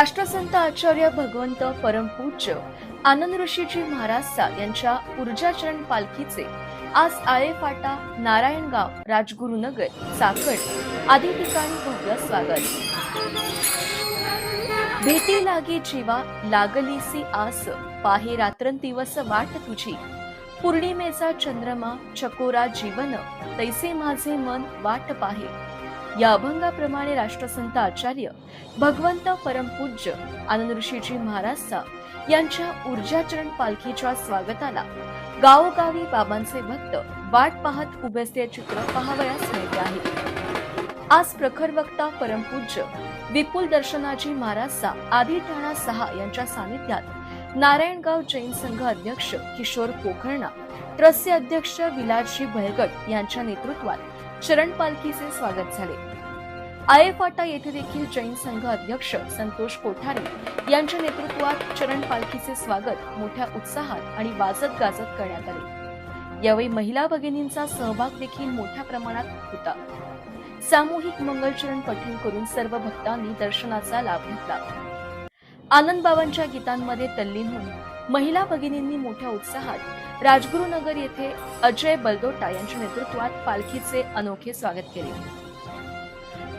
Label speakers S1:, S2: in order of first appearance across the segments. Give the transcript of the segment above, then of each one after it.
S1: राष्ट्रसंत आचार्य भगवंत परमपूज्य आनंद ऋषीजी महाराजचा यांच्या ऊर्जाचरण पालखीचे आज आळे फाटा नारायणगाव राजगुरुनगर चाकण आदी ठिकाणी भव्य स्वागत. भेटी लागी जीवा लागलीसी आस पाहे रात्रंदिवस वाट तुझी. पौर्णिमेचा चंद्रमा चकोरा जीवन तैसे माझे मन वाट पाहे. या अभंगाप्रमाणे राष्ट्रसंत आचार्य भगवंत परमपूज्य आनंद ऋषीजी महाराजचा यांच्या ऊर्जाचरण पालखीच्या स्वागताला गावोगावी बाबांचे भक्त वाट पाहत उभे असलेले चित्र पाहावयास मिळते आहे. आज प्रखर वक्ता परमपूज्य विपुल दर्शनाजी महाराजचा आधी ठाणा सहा यांच्या सानिध्यात नारायणगाव जैन संघ अध्यक्ष किशोर पोखरणा ट्रस्टचे अध्यक्ष विलासजी भयगट यांच्या नेतृत्वात चरण पालखीचे स्वागत झाले. आये फाटा येथे देखील जैन संघ अध्यक्ष संतोष कोठारे यांच्या नेतृत्वात चरण पालखीचे स्वागत मोठ्या उत्साहात आणि वाजत गाजत करण्यात आले. यावेळी महिला भगिनींचा सहभाग देखील मोठ्या प्रमाणात होता. सामूहिक मंगलचरण पठण करून सर्व भक्तांनी दर्शनाचा लाभ घेतला. आनंद बाबांच्या गीतांमध्ये तल्लीन होऊन महिला भगिनींनी मोठ्या उत्साहात राजगुरुनगर येथे अजय बलदोटा यांच्या नेतृत्वात पालखीचे अनोखे स्वागत केले.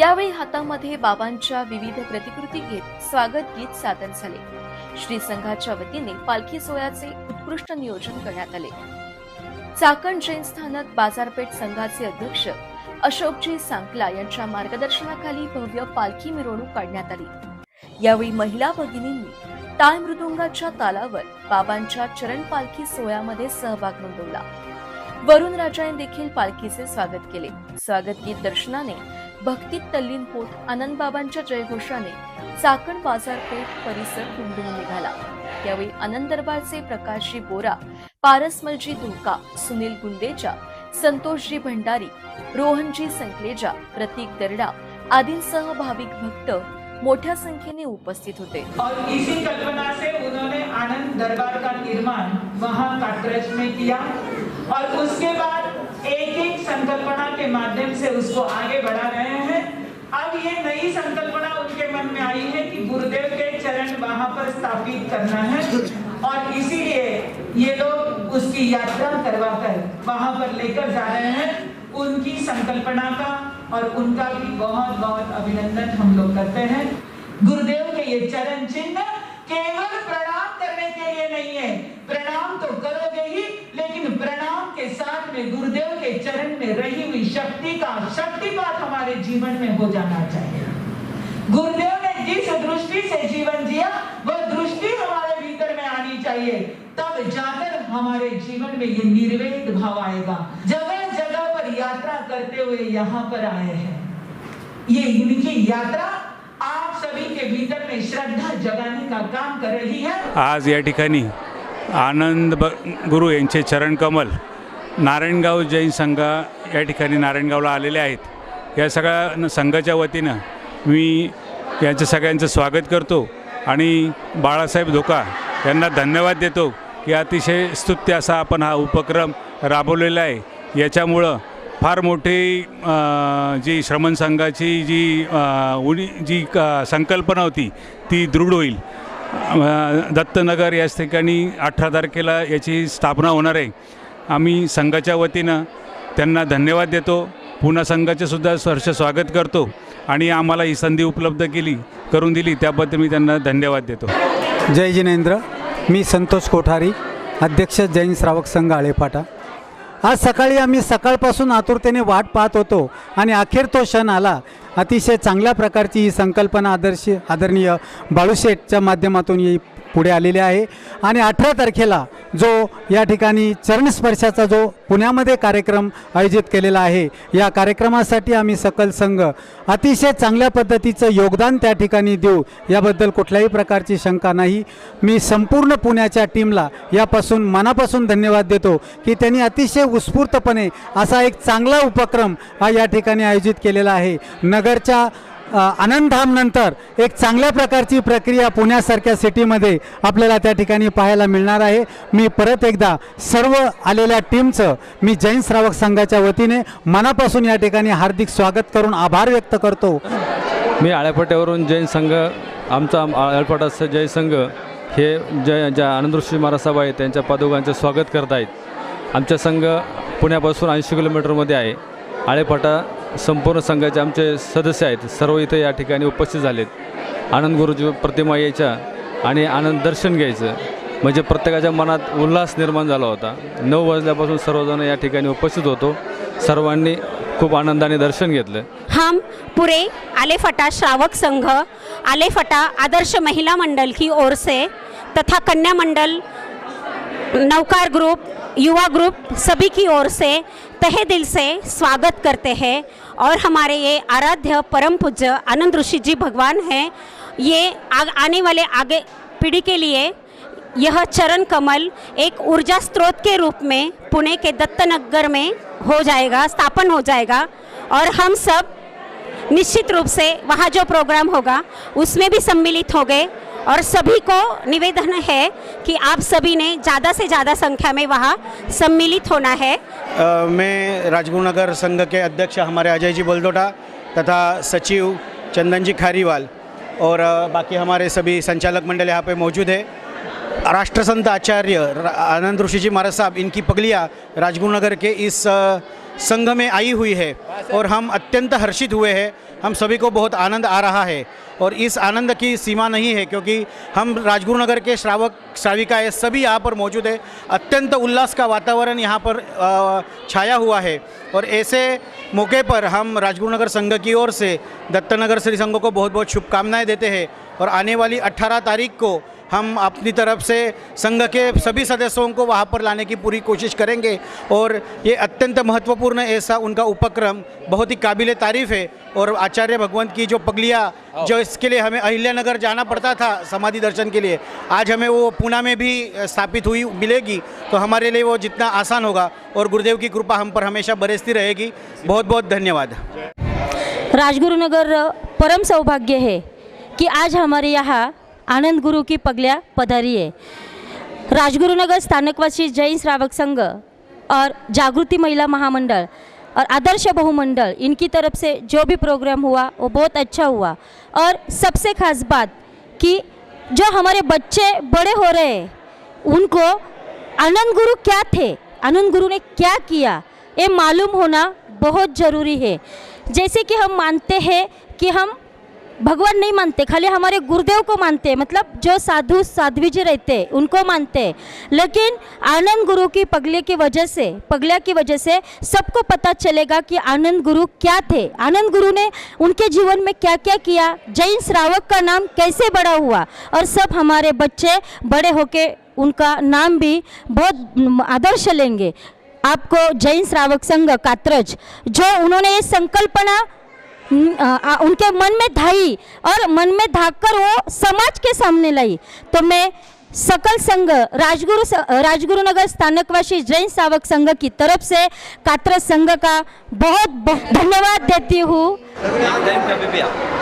S1: यावेळी हातामध्ये बाबांच्या विविध प्रतिकृती घेत स्वागत गीत सादर झाले. श्री संघाच्या वतीने पालखी सोहळ्याचे उत्कृष्ट नियोजन करण्यात आले. चाकण जैन स्थानक बाजारपेठ संघाचे अध्यक्ष अशोकजी सांकला यांच्या मार्गदर्शनाखाली भव्य पालखी मिरवणूक काढण्यात आली. यावेळी महिला भगिनींनी टाळ मृदुंगाच्या तालावर बाबांच्या चरण पालखी सोहळ्यामध्ये सहभाग नोंदवला. वरुण राजाने देखील पालखीचे स्वागत केले. स्वागत गीत दर्शनाने भक्तीत तल्लीन होत आनंदबाबांच्या जयघोषाने चाकण बाजारपेठ परिसर दुमदुमून निघाला. यावेळी आनंद दरबारचे प्रकाशजी बोरा पारसमलजी धोका सुनील गुंदेजा संतोषजी भंडारी रोहनजी संकलेजा प्रतीक दरडा आदींसह भाविक भक्त मोठ्या संख्येने उपस्थित होते.
S2: और इसी कल्पना से उन्होंने आनंद दरबार का निर्माण वहाँ काटरज में किया और उसके बाद एक एक संकल्पना के माध्यम से उसको आगे बढ़ा रहे हैं। अब ये नई संकल्पना उनके मन में आई है कि गुरुदेव के चरण वहाँ पर स्थापित करना है और इसीलिए ये लोग उसकी यात्रा करवाकर वहाँ पर लेकर जा रहे हैं। उनकी संकल्पना का और उनका भी बहुत बहुत अभिनंदन हम लोग करते हैं। गुरुदेव के ये चरण चिन्ह केवल प्रणाम करने के लिए नहीं है। प्रणाम तो करोगे ही, लेकिन प्रणाम के साथ में गुरुदेव के चरण में रही हुई शक्ति का शक्तिपात हमारे जीवन में हो जाना चाहिए। गुरुदेव ने जिस दृष्टि से जीवन जिया, वह दृष्टि हमारे भीतर में आनी चाहिए। तब जाकर हमारे जीवन में ये निर्वेद भाव आएगा। यात्रा करते हुए यहाँ पर आए हैं। ये इनकी यात्रा आप सभी के भीतर में श्रद्धा जगाने का काम कर रही है।
S3: आज या ठिकाणी आनंद गुरु यांचे चरणकमल नारायणगाव जैन संघ या ठिकाणी नारायणगावला आलेले आहेत. या सगळ्या न- संघाच्या वतीनं मी यांचं सगळ्यांचं स्वागत करतो आणि बाळासाहेब धोका यांना धन्यवाद देतो की अतिशय स्तुत्य असा आपण हा उपक्रम राबवलेला आहे. याच्यामुळं फार मोठे जी श्रमण संघाची जी उडी जी क- संकल्पना होती ती दृढ होईल. दत्तनगर याच ठिकाणी अठरा तारखेला याची स्थापना होणार आहे. आम्ही संघाच्या वतीनं त्यांना धन्यवाद देतो. पुन्हा संघाचे सुद्धा सहर्ष स्वागत करतो आणि आम्हाला ही संधी उपलब्ध केली करून दिली. त्याबद्दल मी त्यांना धन्यवाद देतो.
S4: जय जिनेंद्र. मी संतोष कोठारी अध्यक्ष जैन श्रावक संघ आळेपाटा. आज सकाळी आम्ही सकाळपासून आतुरतेने वाट पाहत होतो आणि अखेर तो क्षण आला. अतिशय चांगल्या प्रकारची ही संकल्पना आदर्श आदरणीय बाळूशेठच्या माध्यमातून ही पुढे आलेली आहे. आणि अठरा तारखेला जो या ठिकाणी चरणस्पर्शाचा जो पुण्यामध्ये कार्यक्रम आयोजित केलेला आहे या कार्यक्रमासाठी आम्ही सकल संघ अतिशय चांगल्या पद्धतीचं योगदान त्या ठिकाणी देऊ याबद्दल कुठल्याही प्रकारची शंका नाही. मी संपूर्ण पुण्याच्या टीमला यापासून मनापासून धन्यवाद देतो की त्यांनी अतिशय उत्स्फूर्तपणे असा एक चांगला उपक्रम हा या ठिकाणी आयोजित केलेला आहे. नगरच्या आनंदधामनंतर एक चांगल्या प्रकारची प्रक्रिया पुण्यासारख्या सिटीमध्ये आपल्याला त्या ठिकाणी पाहायला मिळणार आहे. मी परत एकदा सर्व आलेल्या टीमचं मी जैन श्रावक संघाच्या वतीने मनापासून या ठिकाणी हार्दिक स्वागत करून आभार व्यक्त करतो.
S5: मी आळ्यापट्यावरून जैन संघ आमचा अल्फाटास जय संघ हे जय ज्या आनंदऋषी महाराज आहेत त्यांच्या पादुकांचं स्वागत करत आहेत आमचा संघ पुण्यापासून ऐंशी किलोमीटरमध्ये आहे. आळेफाटा संपूर्ण संघाचे आमचे सदस्य आहेत. सर्व इथं या ठिकाणी उपस्थित झालेत. आनंद गुरुजी प्रतिमा यायच्या आणि आनंद दर्शन घ्यायचं. म्हणजे प्रत्येकाच्या मनात उल्हास निर्माण झाला होता. नऊ वाजल्यापासून सर्वजण या ठिकाणी उपस्थित होतो. सर्वांनी खूप आनंदाने दर्शन घेतलं.
S6: हम पुरे आलेफटा श्रावक संघ आलेफटा आदर्श महिला मंडल की ओर से तथा कन्या मंडल नौकार ग्रुप युवा ग्रुप सभी की ओर से तहे दिल से स्वागत करते हैं और हमारे ये आराध्य परम पूज्य आनंद ऋषि जी भगवान हैं। ये आग, आने वाले आगे पीढ़ी के लिए यह चरण कमल एक ऊर्जा स्रोत के रूप में पुणे के दत्तनगर में हो जाएगा स्थापन हो जाएगा और हम सब निश्चित रूप से वहाँ जो प्रोग्राम होगा उसमें भी सम्मिलित हो गए। और सभी को निवेदन है कि आप सभी ने ज़्यादा से ज़्यादा संख्या में वहाँ सम्मिलित होना है।
S7: अ, मैं राजगुरुनगर संघ के अध्यक्ष हमारे अजय जी बोलदोटा तथा सचिव चंदन जी खारीवाल और बाकी हमारे सभी संचालक मंडल यहाँ पे मौजूद है। राष्ट्रसंत आचार्य आनंद ऋषि जी महाराज साहब इनकी पगलियाँ राजगुरुनगर के इस संघ में आई हुई है और हम अत्यंत हर्षित हुए हैं। हम सभी को बहुत आनंद आ रहा है और इस आनंद की सीमा नहीं है, क्योंकि हम राजगुरु नगर के श्रावक श्राविकाएँ सभी यहाँ पर मौजूद है। अत्यंत उल्लास का वातावरण यहाँ पर छाया हुआ है। और ऐसे मौके पर हम राजगुरु नगर संघ की ओर से दत्तनगर श्री संघों को बहुत बहुत शुभकामनाएँ देते हैं। और आने वाली 18 तारीख को हम अपनी तरफ़ से संघ के सभी सदस्यों को वहाँ पर लाने की पूरी कोशिश करेंगे और ये अत्यंत महत्वपूर्ण ऐसा उनका उपक्रम बहुत ही काबिल तारीफ़ है और आचार्य भगवंत की जो पगलिया जो इसके लिए हमें अहिल्यानगर जाना पड़ता था समाधि दर्शन के लिए आज हमें वो पूना में भी स्थापित हुई मिलेगी तो हमारे लिए वो जितना आसान होगा और गुरुदेव की कृपा हम पर हमेशा बरसती रहेगी। बहुत बहुत धन्यवाद।
S8: राजगुरुनगर परम सौभाग्य है कि आज हमारे यहाँ आनंद गुरु की पगलियाँ पधारी है। राजगुरुनगर स्थानकवासी जैन श्रावक संघ और जागृति महिला महामंडल और आदर्श बहुमंडल, इनकी तरफ़ से जो भी प्रोग्राम हुआ, वो बहुत अच्छा हुआ। और सबसे खास बात कि जो हमारे बच्चे बड़े हो रहे हैं, उनको आनंद गुरु क्या थे? आनंद गुरु ने क्या किया? ये मालूम होना बहुत ज़रूरी है। जैसे कि हम मानते हैं कि हम भगवान नहीं मानते, खाली हमारे गुरुदेव को मानते हैं मतलब जो साधु साध्वी जी रहते हैं उनको मानते। हैं लेकिन आनंद गुरु की पगले की वजह से पगलिया की वजह से सबको पता चलेगा कि आनंद गुरु क्या थे। आनंद गुरु ने उनके जीवन में क्या क्या किया, जैन श्रावक का नाम कैसे बड़ा हुआ, और सब हमारे बच्चे बड़े होके उनका नाम भी बहुत आदर्श लेंगे। आपको जैन श्रावक संघ, कात्रज, जो उन्होंने ये संकल्पना उनके मन में धाई और मन में धाककर वो समाज के सामने लाई। तो मैं सकल संघ राजगुरु स- राजगुरुनगर स्थानकवासी जैन सावक संघ की तरफ से कात्र संघ का बहुत धन्यवाद देती हूँ।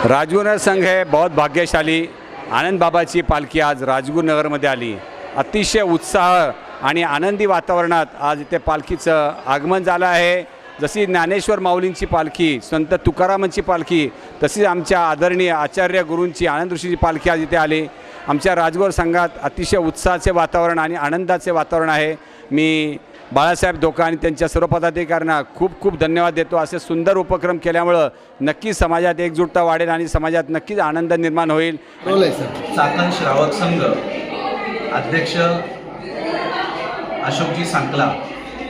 S9: राजगुरुनगर संघ हे बहुत भाग्यशाली। आनंद बाबाची पालखी आज राजगुरुनगरमध्ये आली। अतिशय उत्साह आणि आनंदी वातावरणात आज इथे पालखीचं आगमन झालं आहे. जशी ज्ञानेश्वर माऊलींची पालखी संत तुकारामांची पालखी तशीच आमच्या आदरणीय आचार्य गुरूंची आनंद ऋषीची पालखी आज इथे आली. आमच्या राजगुरू संघात अतिशय उत्साहाचे वातावरण आणि आनंदाचे वातावरण आहे. मी बाळासाहेब धोका आणि त्यांच्या सर्व पदाधिकाऱ्यांना खूप खूप धन्यवाद देतो. असे सुंदर उपक्रम केल्यामुळं नक्कीच समाजात एकजुटता वाढेल आणि समाजात नक्कीच आनंद निर्माण होईल.
S10: चाकण श्रावक संघ अध्यक्ष अशोकजी सांकला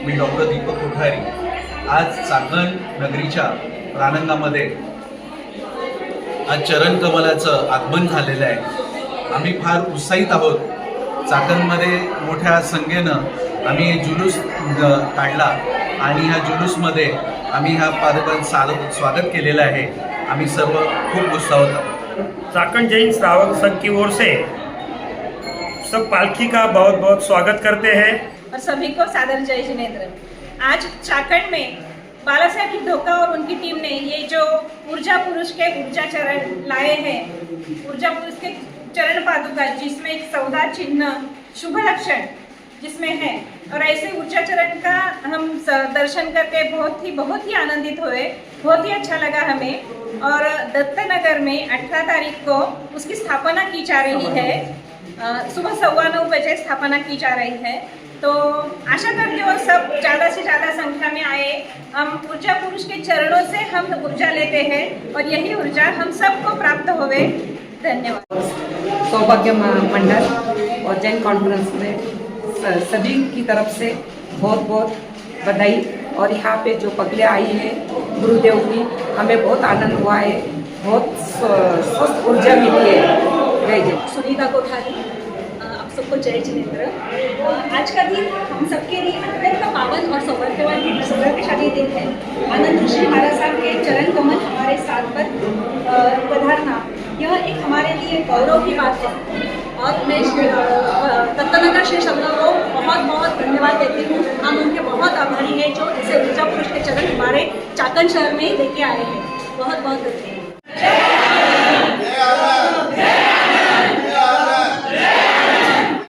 S10: मी डॉक्टर दीपक कोठारी. आज चाकण नगरीच्या प्राणंगामध्ये आज चरण कमलाचं आगमन झालेलं आहे. आम्ही फार उत्साहित आहोत. चाकणमध्ये मोठ्या संख्येनं आम्ही जुलूस काढला आणि ह्या जुलूसमध्ये आम्ही ह्या पादकांचं स्वागत स्वागत केलेलं आहे. आम्ही सर्व खूप उत्साहित आहोत.
S11: चाकण जैन श्रावक संघ की ओर से. सब पालकी का बहुत बहुत स्वागत करते हैं।
S12: और सभी को सादर जय जिनेन्द्र। आज चाकण में बाला साहब की धोखा और उनकी टीम ने ये जो ऊर्जा पुरुष के ऊर्जा चरण लाए हैं, ऊर्जा पुरुष के चरण पादुका, जिसमें एक सौदा चिन्ह, शुभ लक्षण जिसमें है। और ऐसे ऊर्जा चरण का हम दर्शन करके बहुत ही बहुत ही आनंदित हुए, बहुत ही अच्छा लगा हमें। और दत्तनगर में अठारह तारीख को उसकी स्थापना की जा रही है। सुबह सवा नौ बजे स्थापना की जा रही है। तो आशा करते हो सब ज़्यादा से ज़्यादा संख्या में आए। हम ऊर्जा पुरुष के चरणों से हम ऊर्जा लेते हैं और यही ऊर्जा हम सबको प्राप्त होवे। धन्यवाद।
S13: सौभाग्य मंडल और जैन कॉन्फ्रेंस में सभी की तरफ़ से बहुत बहुत बधाई। और यहाँ पे जो पगलियाँ आई है गुरुदेव की हमें बहुत आनंद हुआ है। बहुत स्वस्थ ऊर्जा मिली है। जय जय।
S12: सुनीता कोठारी। सबको जय जिनेन्द्र आज का दिन हम सबके लिए अत्यंत पावन और सौभाग्यवान सौभाग्यशाली दिन है। आनंद ऋषि महाराज साहब के चरण कमल हमारे साथ पर पधारना, यह एक हमारे लिए गौरव की बात है। और मैं दत्तनगर श्री संघ को बहुत बहुत धन्यवाद देती हूँ। हम उनके बहुत आभारी हैं जो इसे ऊर्जा पुरुष के चरण हमारे चाकन शहर में लेके आए हैं। बहुत बहुत धन्यवाद।